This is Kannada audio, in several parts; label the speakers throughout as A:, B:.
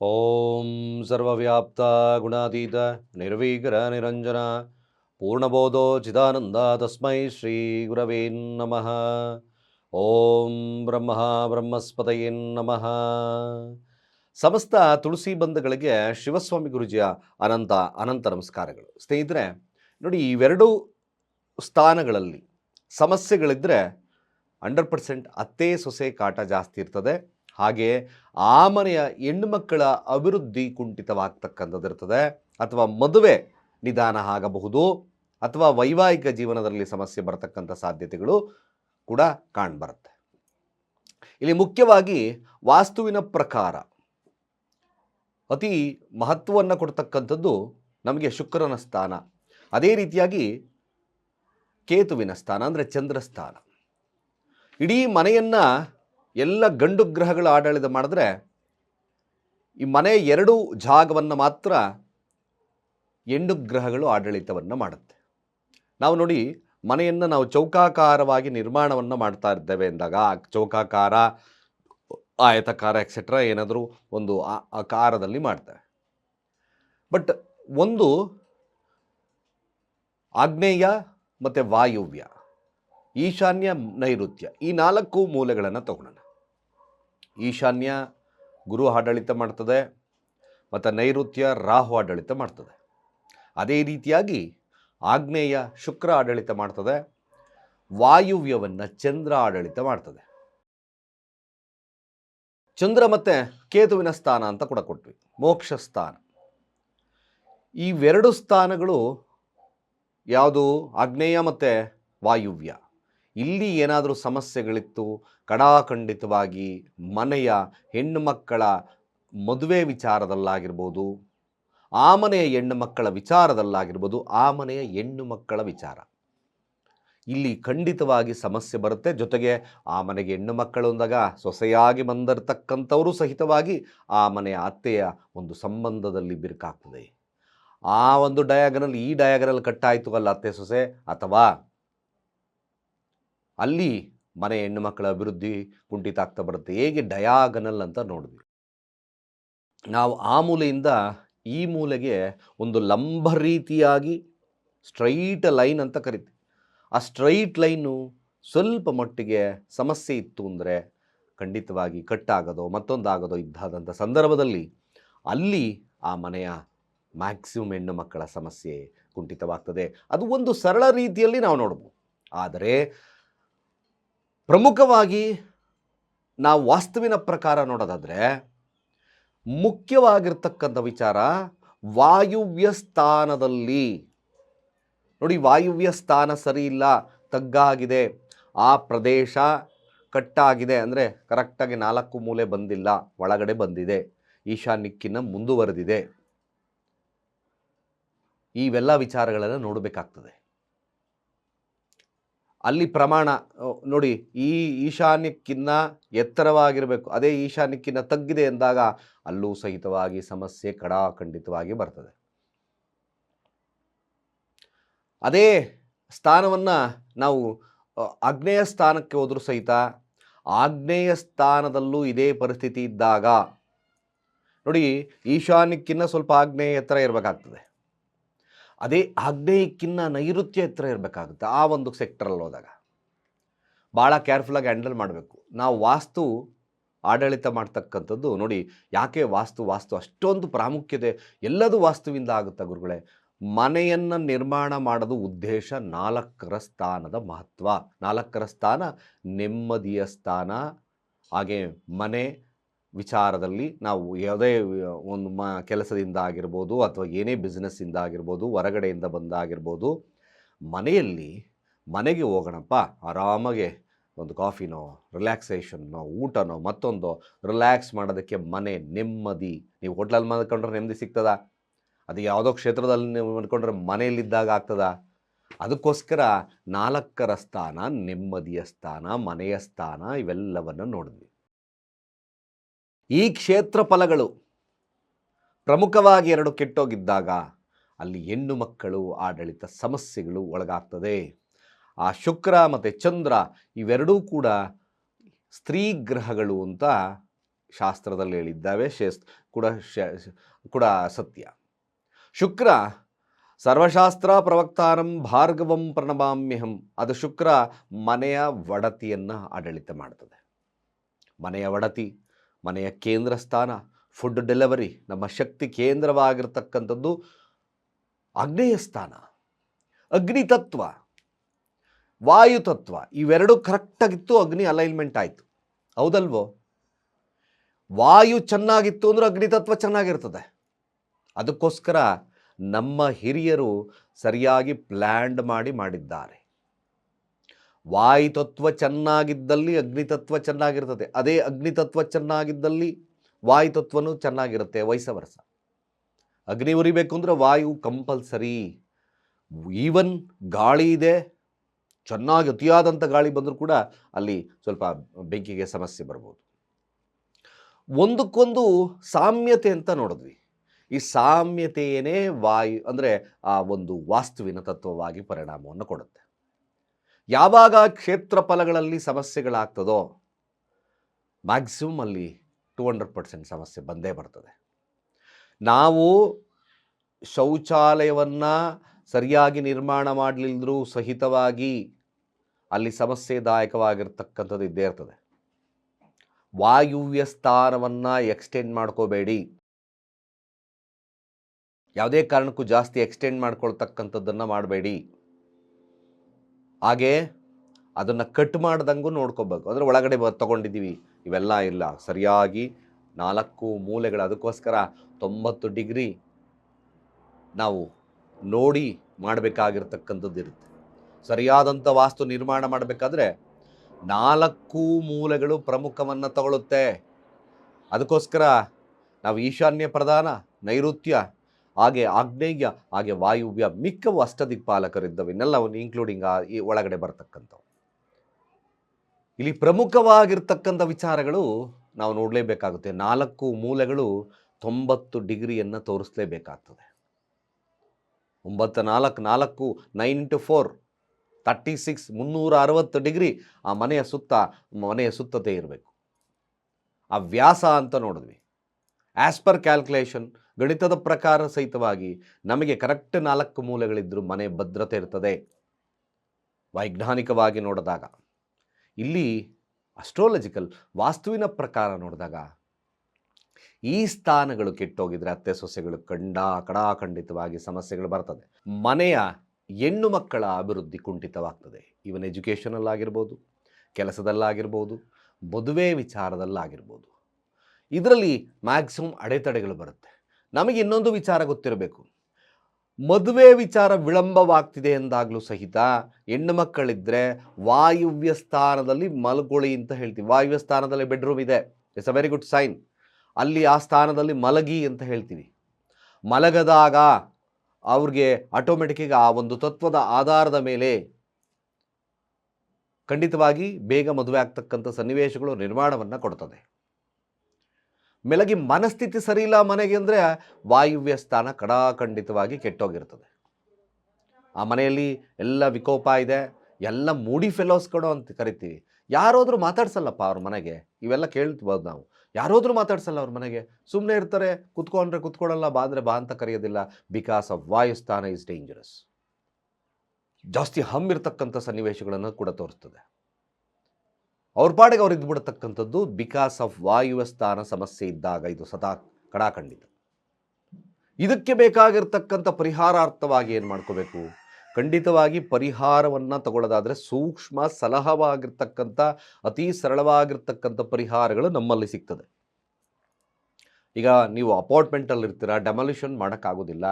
A: ಓಂ ಸರ್ವ್ಯಾಪ್ತ ಗುಣಾತೀತ ನಿರ್ವೀಕರ ನಿರಂಜನ ಪೂರ್ಣಬೋಧೋ ಚಿದಾನಂದ ತಸ್ಮೈ ಶ್ರೀ ಗುರವೇ ನಮಃ ಓಂ ಬ್ರಹ್ಮ ಬ್ರಹ್ಮಸ್ಪತಯೇ ನಮಃ ಸಮಸ್ತ ತುಳಸಿ ಬಂಧುಗಳಿಗೆ ಶಿವಸ್ವಾಮಿ ಗುರುಜಿಯ ಅನಂತ ಅನಂತ ನಮಸ್ಕಾರಗಳು. ಸ್ನೇಹಿತರೆ, ನೋಡಿ ಇವೆರಡು ಸ್ಥಾನಗಳಲ್ಲಿ ಸಮಸ್ಯೆಗಳಿದ್ದರೆ ಹಂಡ್ರೆಡ್ ಪರ್ಸೆಂಟ್ ಅತ್ತೆ ಸೊಸೆ ಕಾಟ ಜಾಸ್ತಿ ಇರ್ತದೆ. ಹಾಗೆ ಆ ಮನೆಯ ಹೆಣ್ಣು ಮಕ್ಕಳ ಅಭಿವೃದ್ಧಿ ಕುಂಠಿತವಾಗ್ತಕ್ಕಂಥದ್ದು ಇರ್ತದೆ. ಅಥವಾ ಮದುವೆ ನಿಧಾನ ಆಗಬಹುದು. ಅಥವಾ ವೈವಾಹಿಕ ಜೀವನದಲ್ಲಿ ಸಮಸ್ಯೆ ಬರತಕ್ಕಂಥ ಸಾಧ್ಯತೆಗಳು ಕೂಡ ಕಾಣ್ಬರುತ್ತೆ. ಇಲ್ಲಿ ಮುಖ್ಯವಾಗಿ ವಾಸ್ತುವಿನ ಪ್ರಕಾರ ಅತಿ ಮಹತ್ವವನ್ನು ಕೊಡ್ತಕ್ಕಂಥದ್ದು ನಮಗೆ ಶುಕ್ರನ ಸ್ಥಾನ. ಅದೇ ರೀತಿಯಾಗಿ ಕೇತುವಿನ ಸ್ಥಾನ ಅಂದರೆ ಚಂದ್ರ ಸ್ಥಾನ ಇಡೀ ಮನೆಯನ್ನು ಎಲ್ಲ ಗಂಡು ಗ್ರಹಗಳ ಆಡಳಿತ ಮಾಡಿದ್ರೆ ಈ ಮನೆ ಎರಡು ಜಾಗವನ್ನು ಮಾತ್ರ ಹೆಣ್ಣು ಗ್ರಹಗಳು ಆಡಳಿತವನ್ನು ಮಾಡುತ್ತೆ. ನಾವು ನೋಡಿ ಮನೆಯನ್ನು ನಾವು ಚೌಕಾಕಾರವಾಗಿ ನಿರ್ಮಾಣವನ್ನು ಮಾಡ್ತಾ ಇದ್ದೇವೆ ಎಂದಾಗ ಚೌಕಾಕಾರ, ಆಯತಕಾರ ಎಕ್ಸೆಟ್ರಾ ಏನಾದರೂ ಒಂದು ಆಕಾರದಲ್ಲಿ ಮಾಡ್ತೇವೆ ಬಟ್ ಒಂದು ಆಗ್ನೇಯ ಮತ್ತು ವಾಯುವ್ಯ, ಈಶಾನ್ಯ ನೈಋತ್ಯ ಈ ನಾಲ್ಕು ಮೂಲೆಗಳನ್ನು ತಗೊಳ್ಳೋಣ. ಈಶಾನ್ಯ ಗುರು ಆಡಳಿತ ಮಾಡ್ತದೆ, ಮತ್ತು ನೈಋತ್ಯ ರಾಹು ಆಡಳಿತ ಮಾಡ್ತದೆ. ಅದೇ ರೀತಿಯಾಗಿ ಆಗ್ನೇಯ ಶುಕ್ರ ಆಡಳಿತ ಮಾಡ್ತದೆ, ವಾಯುವ್ಯವನ್ನು ಚಂದ್ರ ಆಡಳಿತ ಮಾಡ್ತದೆ. ಚಂದ್ರ ಮತ್ತು ಕೇತುವಿನ ಸ್ಥಾನ ಅಂತ ಕೂಡ ಕೊಟ್ವಿ, ಮೋಕ್ಷ ಸ್ಥಾನ. ಇವೆರಡು ಸ್ಥಾನಗಳು ಯಾವುದು? ಆಗ್ನೇಯ ಮತ್ತು ವಾಯುವ್ಯ. ಇಲ್ಲಿ ಏನಾದರೂ ಸಮಸ್ಯೆಗಳಿತ್ತು, ಕಡಾಖಂಡಿತವಾಗಿ ಮನೆಯ ಹೆಣ್ಣು ಮಕ್ಕಳ ಮದುವೆ ವಿಚಾರದಲ್ಲಾಗಿರ್ಬೋದು ಆ ಮನೆಯ ಹೆಣ್ಣು ಮಕ್ಕಳ ವಿಚಾರದಲ್ಲಾಗಿರ್ಬೋದು ಆ ಮನೆಯ ಹೆಣ್ಣು ಮಕ್ಕಳ ವಿಚಾರ. ಇಲ್ಲಿ ಖಂಡಿತವಾಗಿ ಸಮಸ್ಯೆ ಬರುತ್ತೆ. ಜೊತೆಗೆ ಆ ಮನೆಗೆ ಹೆಣ್ಣು ಮಕ್ಕಳು ಅಂದಾಗ ಸೊಸೆಯಾಗಿ ಬಂದಿರತಕ್ಕಂಥವರು ಸಹಿತವಾಗಿ ಆ ಮನೆಯ ಅತ್ತೆಯ ಒಂದು ಸಂಬಂಧದಲ್ಲಿ ಬಿರುಕಾಗ್ತದೆ. ಆ ಒಂದು ಡಯಾಗನಲ್ ಈ ಡಯಾಗನಲ್ ಕಟ್ಟಾಯಿತು ಅಲ್ಲ ಅತ್ತೆ ಸೊಸೆ, ಅಥವಾ ಅಲ್ಲಿ ಮನೆ ಹೆಣ್ಣು ಮಕ್ಕಳ ಅಭಿವೃದ್ಧಿ ಕುಂಠಿತ ಆಗ್ತಾ ಬರುತ್ತೆ. ಹೇಗೆ ಡಯಾಗನಲ್ ಅಂತ ನೋಡಿದ್ವಿ. ನಾವು ಆ ಮೂಲೆಯಿಂದ ಈ ಮೂಲೆಗೆ ಒಂದು ಲಂಬ ರೀತಿಯಾಗಿ ಸ್ಟ್ರೈಟ್ ಲೈನ್ ಅಂತ ಕರಿತೀವಿ. ಆ ಸ್ಟ್ರೈಟ್ ಲೈನು ಸ್ವಲ್ಪ ಮಟ್ಟಿಗೆ ಸಮಸ್ಯೆ ಇತ್ತು ಅಂದರೆ ಖಂಡಿತವಾಗಿ ಕಟ್ಟಾಗೋದೋ ಮತ್ತೊಂದಾಗೋದೋ ಇದ್ದಾದಂಥ ಸಂದರ್ಭದಲ್ಲಿ ಅಲ್ಲಿ ಆ ಮನೆಯ ಮ್ಯಾಕ್ಸಿಮಮ್ ಹೆಣ್ಣು ಮಕ್ಕಳ ಸಮಸ್ಯೆ ಕುಂಠಿತವಾಗ್ತದೆ. ಅದು ಒಂದು ಸರಳ ರೀತಿಯಲ್ಲಿ ನಾವು ನೋಡ್ಬೋದು. ಆದರೆ ಪ್ರಮುಖವಾಗಿ ನಾವು ವಾಸ್ತುವಿನ ಪ್ರಕಾರ ನೋಡೋದಾದರೆ ಮುಖ್ಯವಾಗಿರ್ತಕ್ಕಂಥ ವಿಚಾರ ವಾಯುವ್ಯ ಸ್ಥಾನದಲ್ಲಿ. ನೋಡಿ, ವಾಯುವ್ಯ ಸ್ಥಾನ ಸರಿ ಇಲ್ಲ, ತಗ್ಗಾಗಿದೆ, ಆ ಪ್ರದೇಶ ಕಟ್ಟಾಗಿದೆ ಅಂದರೆ ಕರೆಕ್ಟಾಗಿ ನಾಲ್ಕು ಮೂಲೆ ಬಂದಿಲ್ಲ, ಒಳಗಡೆ ಬಂದಿದೆ, ಈಶಾನ್ಯಕ್ಕಿನ್ನ ಮುಂದುವರೆದಿದೆ. ಇವೆಲ್ಲ ವಿಚಾರಗಳನ್ನು ನೋಡಬೇಕಾಗ್ತದೆ. ಅಲ್ಲಿ ಪ್ರಮಾಣ ನೋಡಿ, ಈ ಈಶಾನ್ಯಕ್ಕಿನ್ನ ಎತ್ತರವಾಗಿರಬೇಕು, ಅದೇ ಈಶಾನ್ಯಕ್ಕಿನ್ನ ತಗ್ಗಿದೆ ಎಂದಾಗ ಅಲ್ಲೂ ಸಹಿತವಾಗಿ ಸಮಸ್ಯೆ ಕಡಾಖಂಡಿತವಾಗಿ ಬರ್ತದೆ. ಅದೇ ಸ್ಥಾನವನ್ನು ನಾವು ಆಗ್ನೇಯ ಸ್ಥಾನಕ್ಕೆ ಹೋದರೂ ಸಹಿತ, ಆಗ್ನೇಯ ಸ್ಥಾನದಲ್ಲೂ ಇದೇ ಪರಿಸ್ಥಿತಿ ಇದ್ದಾಗ, ನೋಡಿ, ಈಶಾನ್ಯಕ್ಕಿನ್ನ ಸ್ವಲ್ಪ ಆಗ್ನೇಯ ಎತ್ತರ ಇರಬೇಕಾಗ್ತದೆ. ಅದೇ ಆಗ್ನೇಯಕ್ಕಿನ್ನ ನೈಋತ್ಯ ಎತ್ತರ ಇರಬೇಕಾಗುತ್ತೆ, ಆ ಒಂದು ಸೆಕ್ಟ್ರಲ್ಲಿ ಹೋದಾಗ. ಭಾಳ ಕೇರ್ಫುಲ್ಲಾಗಿ ಹ್ಯಾಂಡಲ್ ಮಾಡಬೇಕು. ನಾವು ವಾಸ್ತು ಆಡಳಿತ ಮಾಡ್ತಕ್ಕಂಥದ್ದು ನೋಡಿ, ಯಾಕೆ ವಾಸ್ತು ವಾಸ್ತು ಅಷ್ಟೊಂದು ಪ್ರಾಮುಖ್ಯತೆ ಎಲ್ಲದೂ ವಾಸ್ತುವಿಂದ ಆಗುತ್ತೆ ಗುರುಗಳೇ? ಮನೆಯನ್ನು ನಿರ್ಮಾಣ ಮಾಡೋದು ಉದ್ದೇಶ ನಾಲ್ಕರ ಸ್ಥಾನದ ಮಹತ್ವ. ನಾಲ್ಕರ ಸ್ಥಾನ ನೆಮ್ಮದಿಯ ಸ್ಥಾನ, ಹಾಗೆ ಮನೆ ವಿಚಾರದಲ್ಲಿ ನಾವು ಯಾವುದೇ ಒಂದು ಮ, ಕೆಲಸದಿಂದ ಆಗಿರ್ಬೋದು ಅಥವಾ ಏನೇ ಬಿಸ್ನೆಸ್ಸಿಂದ ಆಗಿರ್ಬೋದು, ಹೊರಗಡೆಯಿಂದ ಬಂದಾಗಿರ್ಬೋದು ಮನೆಯಲ್ಲಿ ಮನೆಗೆ ಹೋಗೋಣಪ್ಪ, ಆರಾಮಾಗೆ ಒಂದು ಕಾಫಿನೋ ರಿಲ್ಯಾಕ್ಸೇಷನ್ನೋ ಊಟನೋ, ಮತ್ತೊಂದು ರಿಲ್ಯಾಕ್ಸ್ ಮಾಡೋದಕ್ಕೆ ಮನೆ ನೆಮ್ಮದಿ. ನೀವು ಹೋಟ್ಲಲ್ಲಿ ಮಾಡ್ಕೊಂಡ್ರೆ ನೆಮ್ಮದಿ ಸಿಗ್ತದ? ಅದು ಯಾವುದೋ ಕ್ಷೇತ್ರದಲ್ಲಿ ನೀವು ಮಾಡ್ಕೊಂಡ್ರೆ ಮನೆಯಲ್ಲಿದ್ದಾಗ ಆಗ್ತದ? ಅದಕ್ಕೋಸ್ಕರ ನಾಲ್ಕರ ಸ್ಥಾನ, ನೆಮ್ಮದಿಯ ಸ್ಥಾನ, ಮನೆಯ ಸ್ಥಾನ ಇವೆಲ್ಲವನ್ನು ನೋಡಿದ್ವಿ. ಈ ಕ್ಷೇತ್ರ ಫಲಗಳು ಪ್ರಮುಖವಾಗಿ ಎರಡು ಕೆಟ್ಟೋಗಿದ್ದಾಗ ಅಲ್ಲಿ ಹೆಣ್ಣು ಮಕ್ಕಳು ಆಡಳಿತ ಸಮಸ್ಯೆಗಳು ಒಳಗಾಗ್ತದೆ. ಆ ಶುಕ್ರ ಮತ್ತು ಚಂದ್ರ ಇವೆರಡೂ ಕೂಡ ಸ್ತ್ರೀ ಗ್ರಹಗಳು ಅಂತ ಶಾಸ್ತ್ರದಲ್ಲಿ ಹೇಳಿದ್ದಾವೆ, ಶೇಸ್ ಕೂಡ ಕೂಡ ಸತ್ಯ. ಶುಕ್ರ ಸರ್ವಶಾಸ್ತ್ರ ಪ್ರವಕ್ತಾರಂ ಭಾರ್ಗವಂ ಪ್ರಣಭಾಮ್ಯಹಂ ಅದು ಶುಕ್ರ ಮನೆಯ ಒಡತಿಯನ್ನು ಆಡಳಿತ ಮಾಡ್ತದೆ. ಮನೆಯ ಒಡತಿ ಮನೆಯ ಕೇಂದ್ರ ಸ್ಥಾನ ಫುಡ್ ಡೆಲಿವರಿ ನಮ್ಮ ಶಕ್ತಿ ಕೇಂದ್ರವಾಗಿರ್ತಕ್ಕಂಥದ್ದು ಅಗ್ನೇಯ ಸ್ಥಾನ. ಅಗ್ನಿತತ್ವ ವಾಯುತತ್ವ ಇವೆರಡೂ ಕರೆಕ್ಟಾಗಿತ್ತು ಅಗ್ನಿ ಅಲೈನ್ಮೆಂಟ್ ಆಯಿತು. ಹೌದಲ್ವೋ? ವಾಯು ಚೆನ್ನಾಗಿತ್ತು ಅಂದ್ರೆ ಅಗ್ನಿತತ್ವ ಚೆನ್ನಾಗಿರ್ತದೆ. ಅದಕ್ಕೋಸ್ಕರ ನಮ್ಮ ಹಿರಿಯರು ಸರಿಯಾಗಿ ಪ್ಲ್ಯಾಂಡ್ ಮಾಡಿ ಮಾಡಿದ್ದಾರೆ. ವಾಯುತತ್ವ ಚೆನ್ನಾಗಿದ್ದಲ್ಲಿ ಅಗ್ನಿತತ್ವ ಚೆನ್ನಾಗಿರ್ತದೆ. ಅದೇ ಅಗ್ನಿತತ್ವ ಚೆನ್ನಾಗಿದ್ದಲ್ಲಿ ವಾಯುತತ್ವನೂ ಚೆನ್ನಾಗಿರುತ್ತೆ ವಯಸ್ಸ ಅಗ್ನಿ ಉರಿಬೇಕು ಅಂದರೆ ವಾಯು ಕಂಪಲ್ಸರಿ. ಈವನ್ ಗಾಳಿ ಇದೆ, ಚೆನ್ನಾಗಿ ಅತಿಯಾದಂಥ ಗಾಳಿ ಬಂದರೂ ಕೂಡ ಅಲ್ಲಿ ಸ್ವಲ್ಪ ಬೆಂಕಿಗೆ ಸಮಸ್ಯೆ ಬರ್ಬೋದು. ಒಂದಕ್ಕೊಂದು ಸಾಮ್ಯತೆ ಅಂತ ನೋಡಿದ್ವಿ. ಈ ಸಾಮ್ಯತೆಯೇ ವಾಯು ಅಂದರೆ ಆ ಒಂದು ವಾಸ್ತುವಿನ ತತ್ವವಾಗಿ ಪರಿಣಾಮವನ್ನು ಕೊಡುತ್ತೆ. ಯಾವಾಗ ಕ್ಷೇತ್ರ ಫಲಗಳಲ್ಲಿ ಸಮಸ್ಯೆಗಳಾಗ್ತದೋ ಮ್ಯಾಕ್ಸಿಮಮ್ ಅಲ್ಲಿ ಟೂ ಹಂಡ್ರೆಡ್ ಪರ್ಸೆಂಟ್ ಸಮಸ್ಯೆ ಬಂದೇ ಬರ್ತದೆ. ನಾವು ಶೌಚಾಲಯವನ್ನು ಸರಿಯಾಗಿ ನಿರ್ಮಾಣ ಮಾಡಲಿಲ್ಲದರೂ ಸಹಿತವಾಗಿ ಅಲ್ಲಿ ಸಮಸ್ಯೆದಾಯಕವಾಗಿರ್ತಕ್ಕಂಥದ್ದು ಇದ್ದೇ ಇರ್ತದೆ. ವಾಯುವ್ಯ ಸ್ಥಾನವನ್ನು ಎಕ್ಸ್ಟೆಂಡ್ ಮಾಡ್ಕೋಬೇಡಿ. ಯಾವುದೇ ಕಾರಣಕ್ಕೂ ಜಾಸ್ತಿ ಎಕ್ಸ್ಟೆಂಡ್ ಮಾಡ್ಕೊಳ್ತಕ್ಕಂಥದ್ದನ್ನು ಮಾಡಬೇಡಿ. ಹಾಗೆ ಅದನ್ನು ಕಟ್ ಮಾಡ್ದಂಗೂ ನೋಡ್ಕೋಬೇಕು. ಅಂದರೆ ಒಳಗಡೆ ಬ ತಗೊಂಡಿದ್ದೀವಿ. ಇವೆಲ್ಲ ಇಲ್ಲ. ಸರಿಯಾಗಿ ನಾಲ್ಕು ಮೂಲೆಗಳು ಅದಕ್ಕೋಸ್ಕರ ತೊಂಬತ್ತು ಡಿಗ್ರಿ ನಾವು ನೋಡಿ ಮಾಡಬೇಕಾಗಿರ್ತಕ್ಕಂಥದ್ದು ಇರುತ್ತೆ. ಸರಿಯಾದಂಥ ವಾಸ್ತು ನಿರ್ಮಾಣ ಮಾಡಬೇಕಾದ್ರೆ ನಾಲ್ಕು ಮೂಲೆಗಳು ಪ್ರಮುಖವನ್ನು ತಗೊಳ್ಳುತ್ತೆ ಅದಕ್ಕೋಸ್ಕರ ನಾವು ಈಶಾನ್ಯ ಪ್ರಧಾನ, ನೈಋತ್ಯ ಹಾಗೆ ಆಗ್ನೇಯ, ಹಾಗೆ ವಾಯುವ್ಯ ಮಿಕ್ಕವು ಅಷ್ಟದಿಕ್ಪಾಲಕರಿದ್ದವು ಇನ್ನೆಲ್ಲವನ್ನು ಇನ್ಕ್ಲೂಡಿಂಗ್ ಆ ಈ ಒಳಗಡೆ ಬರ್ತಕ್ಕಂಥವು. ಇಲ್ಲಿ ಪ್ರಮುಖವಾಗಿರ್ತಕ್ಕಂಥ ವಿಚಾರಗಳು ನಾವು ನೋಡಲೇಬೇಕಾಗುತ್ತೆ. ನಾಲ್ಕು ಮೂಲೆಗಳು ತೊಂಬತ್ತು ಡಿಗ್ರಿಯನ್ನು ತೋರಿಸಲೇಬೇಕಾಗ್ತದೆ. ಒಂಬತ್ತು ನಾಲ್ಕು ನಾಲ್ಕು nine into four thirty six ಮುನ್ನೂರ ಅರವತ್ತು ಡಿಗ್ರಿ ಆ ಮನೆಯ ಸುತ್ತ, ಮನೆಯ ಸುತ್ತತೆ ಇರಬೇಕು. ಆ ವ್ಯಾಸ ಅಂತ ನೋಡಿದ್ವಿ. ಆ್ಯಸ್ ಪರ್ ಕ್ಯಾಲ್ಕುಲೇಷನ್ ಗಣಿತದ ಪ್ರಕಾರ ಸಹಿತವಾಗಿ ನಮಗೆ ಕರೆಕ್ಟ್ ನಾಲ್ಕು ಮೂಲೆಗಳಿದ್ದರೂ ಮನೆ ಭದ್ರತೆ ಇರ್ತದೆ. ವೈಜ್ಞಾನಿಕವಾಗಿ ನೋಡಿದಾಗ. ಇಲ್ಲಿ ಅಸ್ಟ್ರಾಲಜಿಕಲ್ ವಾಸ್ತುವಿನ ಪ್ರಕಾರ ನೋಡಿದಾಗ ಈ ಸ್ಥಾನಗಳು ಕೆಟ್ಟೋಗಿದ್ರೆ ಅತ್ತೆ ಸೊಸೆಗಳು ಕಂಡ ಕಡಾಖಂಡಿತವಾಗಿ ಸಮಸ್ಯೆಗಳು ಬರ್ತದೆ. ಮನೆಯ ಹೆಣ್ಣು ಮಕ್ಕಳ ಅಭಿವೃದ್ಧಿ ಕುಂಠಿತವಾಗ್ತದೆ. ಇವನ್ ಎಜುಕೇಷನಲ್ಲಾಗಿರ್ಬೋದು ಕೆಲಸದಲ್ಲಾಗಿರ್ಬೋದು, ಮದುವೆ ವಿಚಾರದಲ್ಲಾಗಿರ್ಬೋದು. ಇದರಲ್ಲಿ ಮ್ಯಾಕ್ಸಿಮಮ್ ಅಡೆತಡೆಗಳು ಬರುತ್ತೆ. ನಮಗೆ ಇನ್ನೊಂದು ವಿಚಾರ ಗೊತ್ತಿರಬೇಕು. ಮದುವೆ ವಿಚಾರ ವಿಳಂಬವಾಗ್ತಿದೆ ಎಂದಾಗಲೂ ಸಹಿತ ಹೆಣ್ಣು ಮಕ್ಕಳಿದ್ದರೆ ವಾಯುವ್ಯ ಸ್ಥಾನದಲ್ಲಿ ಮಲಗೊಳಿ ಅಂತ ಹೇಳ್ತೀವಿ. ವಾಯುವ್ಯ ಸ್ಥಾನದಲ್ಲಿ ಬೆಡ್ರೂಮ್ ಇದೆ. It's a very good sign ಅಲ್ಲಿ ಆ ಸ್ಥಾನದಲ್ಲಿ ಮಲಗಿ ಅಂತ ಹೇಳ್ತೀವಿ. ಮಲಗದಾಗ ಅವ್ರಿಗೆ ಆಟೋಮೆಟಿಕ್ಕಾಗಿ ಆ ಒಂದು ತತ್ವದ ಆಧಾರದ ಮೇಲೆ ಖಂಡಿತವಾಗಿ ಬೇಗ ಮದುವೆ ಆಗ್ತಕ್ಕಂಥ ಸನ್ನಿವೇಶಗಳು ನಿರ್ಮಾಣವನ್ನು ಕೊಡ್ತದೆ. ಮೆಲಗಿ ಮನಸ್ಥಿತಿ ಸರಿ ಇಲ್ಲ ಮನೆಗೆ ಅಂದರೆ ವಾಯುವ್ಯ ಸ್ಥಾನ ಕಡಾಖಂಡಿತವಾಗಿ ಕೆಟ್ಟೋಗಿರ್ತದೆ. ಆ ಮನೆಯಲ್ಲಿ ಎಲ್ಲ ವಿಕೋಪ ಇದೆ, ಎಲ್ಲ ಮೂಡಿ ಫೆಲೋಸ್ಗಳು ಅಂತ ಕರಿತೀವಿ. ಯಾರಾದರೂ ಮಾತಾಡ್ಸಲ್ಲಪ್ಪ ಅವ್ರ ಮನೆಗೆ? ಇವೆಲ್ಲ ಕೇಳ್ಬೋದು ನಾವು. ಯಾರಾದರೂ ಮಾತಾಡ್ಸಲ್ಲ ಅವ್ರ ಮನೆಗೆ? ಸುಮ್ಮನೆ ಇರ್ತಾರೆ, ಕುತ್ಕೊಂಡ್ರೆ ಕುತ್ಕೊಳ್ಳಲ್ಲ, ಬಾ ಅಂದರೆ ಬಾ ಅಂತ ಕರೆಯೋದಿಲ್ಲ. ಬಿಕಾಸ್ ಆಫ್ ವಾಯುಸ್ಥಾನ ಇಸ್ ಡೇಂಜರಸ್ ಜಾಸ್ತಿ ಹಮ್ಮಿರ್ತಕ್ಕಂಥ ಸನ್ನಿವೇಶಗಳನ್ನು ಕೂಡ ತೋರಿಸ್ತದೆ. ಅವ್ರ ಪಾಡಿಗೆ ಅವ್ರು ಇದ್ಬಿಡ್ತಕ್ಕಂಥದ್ದು ಬಿಕಾಸ್ ಆಫ್ ವಾಯುವ್ಯ ಸ್ಥಾನ ಸಮಸ್ಯೆ ಇದ್ದಾಗ ಇದು ಸದಾ ಕಡಾಖಂಡಿತ. ಇದಕ್ಕೆ ಬೇಕಾಗಿರ್ತಕ್ಕಂಥ ಪರಿಹಾರಾರ್ಥವಾಗಿ ಏನು ಮಾಡ್ಕೋಬೇಕು? ಖಂಡಿತವಾಗಿ ಪರಿಹಾರವನ್ನು ತಗೊಳ್ಳೋದಾದರೆ ಸೂಕ್ಷ್ಮ ಸಲಹವಾಗಿರ್ತಕ್ಕಂಥ, ಅತಿ ಸರಳವಾಗಿರ್ತಕ್ಕಂಥ ಪರಿಹಾರಗಳು ನಮ್ಮಲ್ಲಿ ಸಿಗ್ತದೆ. ಈಗ ನೀವು ಅಪಾರ್ಟ್ಮೆಂಟಲ್ಲಿ ಇರ್ತೀರ, ಡೆಮಾಲಿಷನ್ ಮಾಡೋಕ್ಕಾಗೋದಿಲ್ಲ,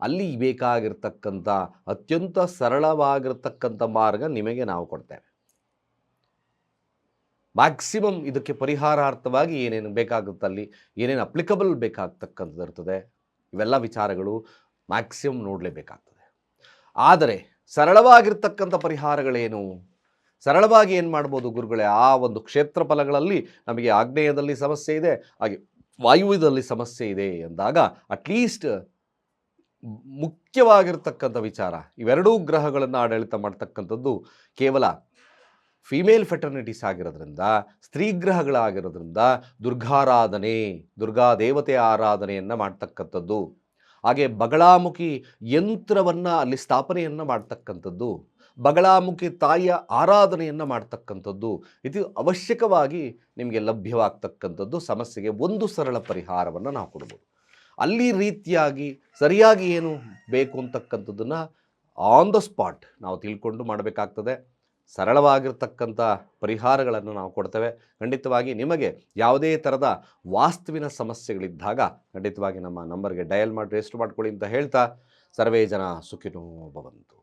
A: ಅಲ್ಲಿ ಬೇಕಾಗಿರ್ತಕ್ಕಂಥ ಅತ್ಯಂತ ಸರಳವಾಗಿರ್ತಕ್ಕಂಥ ಮಾರ್ಗ ನಿಮಗೆ ನಾವು ಕೊಡ್ತೇವೆ. ಮ್ಯಾಕ್ಸಿಮಮ್ ಇದಕ್ಕೆ ಪರಿಹಾರಾರ್ಥವಾಗಿ ಏನೇನು ಬೇಕಾಗುತ್ತಲ್ಲಿ ಏನೇನು ಅಪ್ಲಿಕಬಲ್ ಬೇಕಾಗ್ತಕ್ಕಂಥದ್ದು ಇರ್ತದೆ, ಇವೆಲ್ಲ ವಿಚಾರಗಳು ಮ್ಯಾಕ್ಸಿಮಮ್ ನೋಡಲೇಬೇಕಾಗ್ತದೆ. ಆದರೆ ಸರಳವಾಗಿರ್ತಕ್ಕಂಥ ಪರಿಹಾರಗಳೇನು? ಸರಳವಾಗಿ ಏನು ಮಾಡ್ಬೋದು ಗುರುಗಳೇ? ಆ ಒಂದು ಕ್ಷೇತ್ರ ಫಲಗಳಲ್ಲಿ ನಮಗೆ ಆಗ್ನೇಯದಲ್ಲಿ ಸಮಸ್ಯೆ ಇದೆ, ಹಾಗೆ ವಾಯುವ್ಯದಲ್ಲಿ ಸಮಸ್ಯೆ ಇದೆ ಎಂದಾಗ ಅಟ್ಲೀಸ್ಟ್ ಮುಖ್ಯವಾಗಿರ್ತಕ್ಕಂಥ ವಿಚಾರ, ಇವೆರಡೂ ಗ್ರಹಗಳನ್ನು ಆಡಳಿತ ಮಾಡ್ತಕ್ಕಂಥದ್ದು ಕೇವಲ ಫಿಮೇಲ್ ಫೆಟರ್ನಿಟೀಸ್ ಆಗಿರೋದ್ರಿಂದ ಸ್ತ್ರೀಗ್ರಹಗಳಾಗಿರೋದ್ರಿಂದ ದುರ್ಗಾರಾಧನೆ, ದುರ್ಗಾ ದೇವತೆ ಆರಾಧನೆಯನ್ನು ಮಾಡ್ತಕ್ಕಂಥದ್ದು. ಹಾಗೆ ಬಗಳಾಮುಖಿ ಯಂತ್ರವನ್ನು ಅಲ್ಲಿ ಸ್ಥಾಪನೆಯನ್ನು ಮಾಡ್ತಕ್ಕಂಥದ್ದು. ಬಗಳಾಮುಖಿ ತಾಯಿಯ ಆರಾಧನೆಯನ್ನು ಮಾಡ್ತಕ್ಕಂಥದ್ದು. ಇದು ಅವಶ್ಯಕವಾಗಿ ನಿಮಗೆ ಲಭ್ಯವಾಗ್ತಕ್ಕಂಥದ್ದು. ಸಮಸ್ಯೆಗೆ ಒಂದು ಸರಳ ಪರಿಹಾರವನ್ನು ನಾವು ಕೊಡ್ಬೋದು. ಅಲ್ಲಿ ರೀತಿಯಾಗಿ, ಸರಿಯಾಗಿ ಏನು ಬೇಕು ಅಂತಕ್ಕಂಥದ್ದನ್ನು ಆನ್ ದ ಸ್ಪಾಟ್ ನಾವು ತಿಳ್ಕೊಂಡು ಮಾಡಬೇಕಾಗ್ತದೆ. ಸರಳವಾಗಿರ್ತಕ್ಕಂಥ ಪರಿಹಾರಗಳನ್ನು ನಾವು ಕೊಡ್ತೇವೆ. ಖಂಡಿತವಾಗಿ ನಿಮಗೆ ಯಾವುದೇ ಥರದ ವಾಸ್ತುವಿನ ಸಮಸ್ಯೆಗಳಿದ್ದಾಗ ಖಂಡಿತವಾಗಿ ನಮ್ಮ ನಂಬರ್ಗೆ ಡಯಲ್ ಮಾಡಿ ರಿಜಿಸ್ಟರ್ ಮಾಡ್ಕೊಳ್ಳಿ ಅಂತ ಹೇಳ್ತಾ ಸರ್ವೇ ಜನ ಸುಖಿನೋ ಭವಂತು